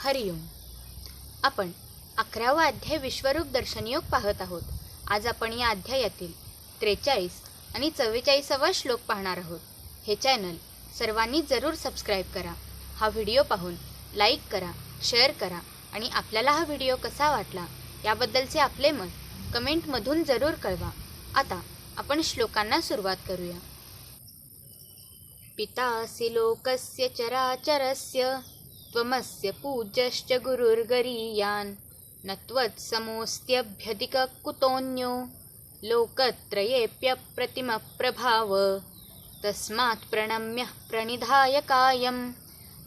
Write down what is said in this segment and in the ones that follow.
हरिओम आपण अकरावा अध्याय विश्वरूप दर्शनयोग पाहत आहोत. आज आपण या अध्यायातील त्रेचाळीस आणि चव्वेचाळीसावा श्लोक पाहणार आहोत. हे चॅनल सर्वांनी जरूर सबस्क्राईब करा. हा व्हिडिओ पाहून लाईक करा शेअर करा आणि आपल्याला हा व्हिडिओ कसा वाटला याबद्दलचे आपले मत कमेंटमधून जरूर कळवा. आता आपण श्लोकांना सुरुवात करूया. पितासि लोकस्य चराचरस्य त्वमस्य पूज्यश्च गुरुर्गरीयान्। न त्वत्समोऽस्त्यभ्यधिककुतोऽन्यो लोकत्रयेऽप्यप्रतिमप्रभाव। तस्मात् प्रणम्यः प्रणिधाय कायं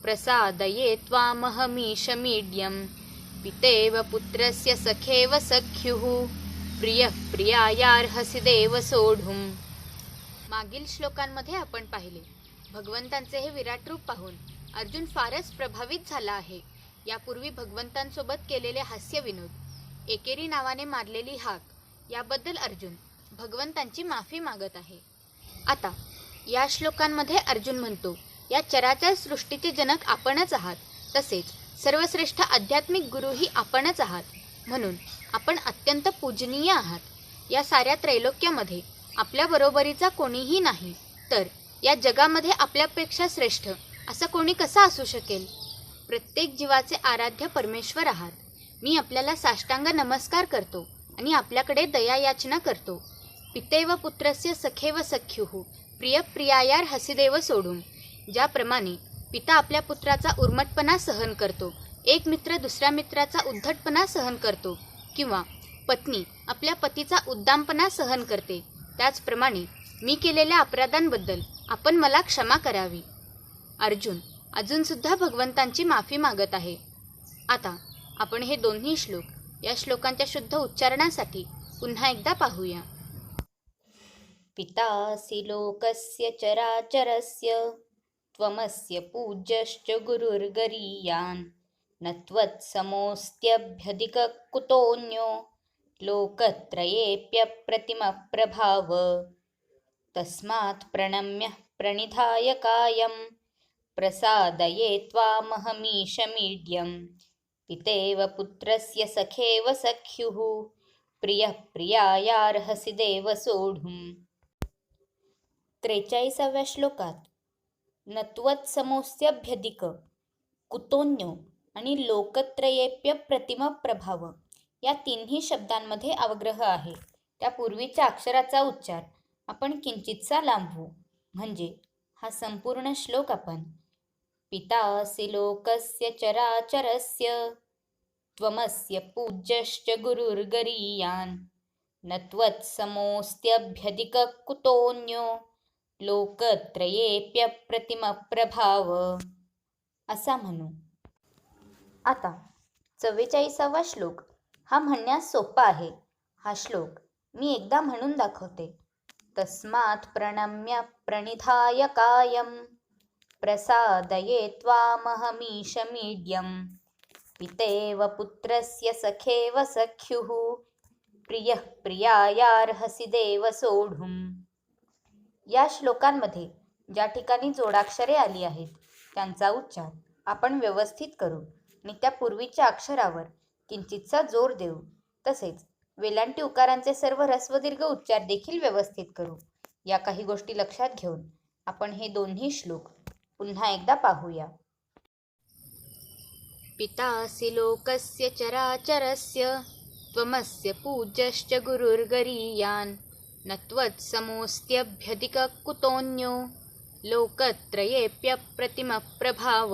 प्रसादये त्वामहमीशमीड्यं पितेव पुत्रस्य सखेव सख्युः। प्रियः प्रियायार्हसि देव सोढुम्। मागील श्लोकांमध्ये आपण पाहिले। भगवंतांचे हे विराट रूप पाहून। अर्जुन फारच प्रभावित झाला आहे. यापूर्वी भगवंतांसोबत केलेले हास्यविनोद एकेरी नावाने मारलेली हाक याबद्दल अर्जुन भगवंतांची माफी मागत आहे. आता या श्लोकांमध्ये अर्जुन म्हणतो या चराचर सृष्टीचे जनक आपणच आहात तसेच सर्वश्रेष्ठ आध्यात्मिक गुरुही आपणच आहात म्हणून आपण अत्यंत पूजनीय आहात. या साऱ्या त्रैलोक्यामध्ये आपल्या बरोबरीचा कोणीही नाही तर या जगामध्ये आपल्यापेक्षा श्रेष्ठ असं कोणी कसं असू शकेल? प्रत्येक जीवाचे आराध्य परमेश्वर आहात. मी आपल्याला साष्टांग नमस्कार करतो आणि आपल्याकडे दया याचना करतो. पितेव पुत्रस्य सखेव सख्युः प्रिय प्रियायार हसिदेव सोडून ज्याप्रमाणे पिता आपल्या पुत्राचा उर्मटपणा सहन करतो एक मित्र दुसऱ्या मित्राचा उद्धटपणा सहन करतो किंवा पत्नी आपल्या पतीचा उद्दामपणा सहन करते त्याचप्रमाणे मी केलेल्या अपराधांबद्दल आपण मला क्षमा करावी. अर्जुन अजूनसुद्धा भगवंतांची माफी मागत आहे. आता आपण हे दोन्ही श्लोक या श्लोकांच्या शुद्ध उच्चारणासाठी पुन्हा एकदा पाहूया. पितासि लोकस्य चराचरस्य त्वमस्य पूज्यश्च गुरुर्गरीयान् न त्वत्समोऽस्त्यभ्यधिककुतोऽन्यो लोकत्रयेऽप्यप्रतिमप्रभाव तस्मात् प्रणम्यः प्रणिधाय कायं प्रसादये त्वामहमीशमीड्यं पितेव पुत्रस्य सखेव सख्युः। प्रियः प्रियायार्हसि देव सोढुम्। त्रेचाळीसाव्या श्लोकात नत्वत्समोस्यभ्यधिक कुतोन्यो आणि लोकत्रयेप्य प्रतिम प्रभाव या तिन्ही शब्दांमध्ये अवग्रह आहे। त्या पूर्वीच्या अक्षराचा उच्चार आपण किंचितसा लांबवू। म्हणजे हा संपूर्ण श्लोक आपण पितासि लोकस्य चराचरस्य त्वमस्य पूज्यश्च गुरुर्गरीयान्। न त्वत्समोऽस्त्यभ्यधिककुतोऽन्यो लोकत्रयेऽप्यप्रतिमप्रभाव। असा म्हणू। आता चव्वेचाळीसावा श्लोक. हा म्हणण्यास सोपा आहे. हा श्लोक मी एकदा म्हणून दाखवते. तस्मात् प्रणम्य प्रणिधाय कायम। प्रसादये त्वामहमीशमीड्यं पितेव पुत्रस्य सखेव सख्युः। प्रियः प्रियायार्हसि देव सोढुम्। या श्लोकांमध्ये ज्या ठिकाणी जोडाक्षरे आली आहेत त्यांचा उच्चार आपण व्यवस्थित करू आणि त्या पूर्वीच्या अक्षरावर किंचितसा जोर देऊ. तसेच वेलांटी उकारांचे सर्व ह्रस्वदीर्घ उच्चार देखील व्यवस्थित करू. या काही गोष्टी लक्षात घेऊन आपण हे दोन्ही श्लोक पुन्हा एकदा पाहूया. पितासि लोकस्य चराचरस्य त्वमस्य पूज्यश्च गुरुर्गरीयान् न त्वत्समोऽस्त्यभ्यधिककुतोऽन्यो लोकत्रयेऽप्यप्रतिमप्रभाव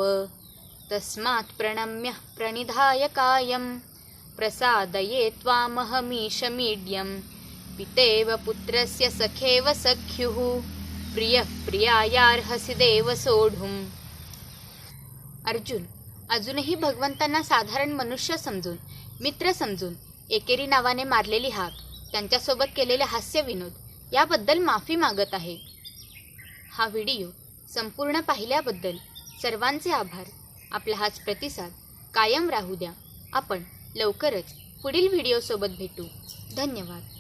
तस्मात् प्रणम्यः प्रणिधाय कायं प्रसादये त्वामहमीशमीड्यं पितेव पुत्रस्य सखेव सख्युः। प्रिय प्रियायार्हसि देव सोढुम। अर्जुन अजूनही भगवंतांना साधारण मनुष्य समजून मित्र समजून एकेरी नावाने मारलेली हाक त्यांच्यासोबत केलेले हास्य विनोद याबद्दल माफी मागत आहे. हा व्हिडिओ संपूर्ण पाहिल्याबद्दल सर्वांचे आभार. आपला हाच प्रतिसाद कायम राहू द्या. आपण लवकरच पुढील व्हिडिओसोबत भेटू. धन्यवाद.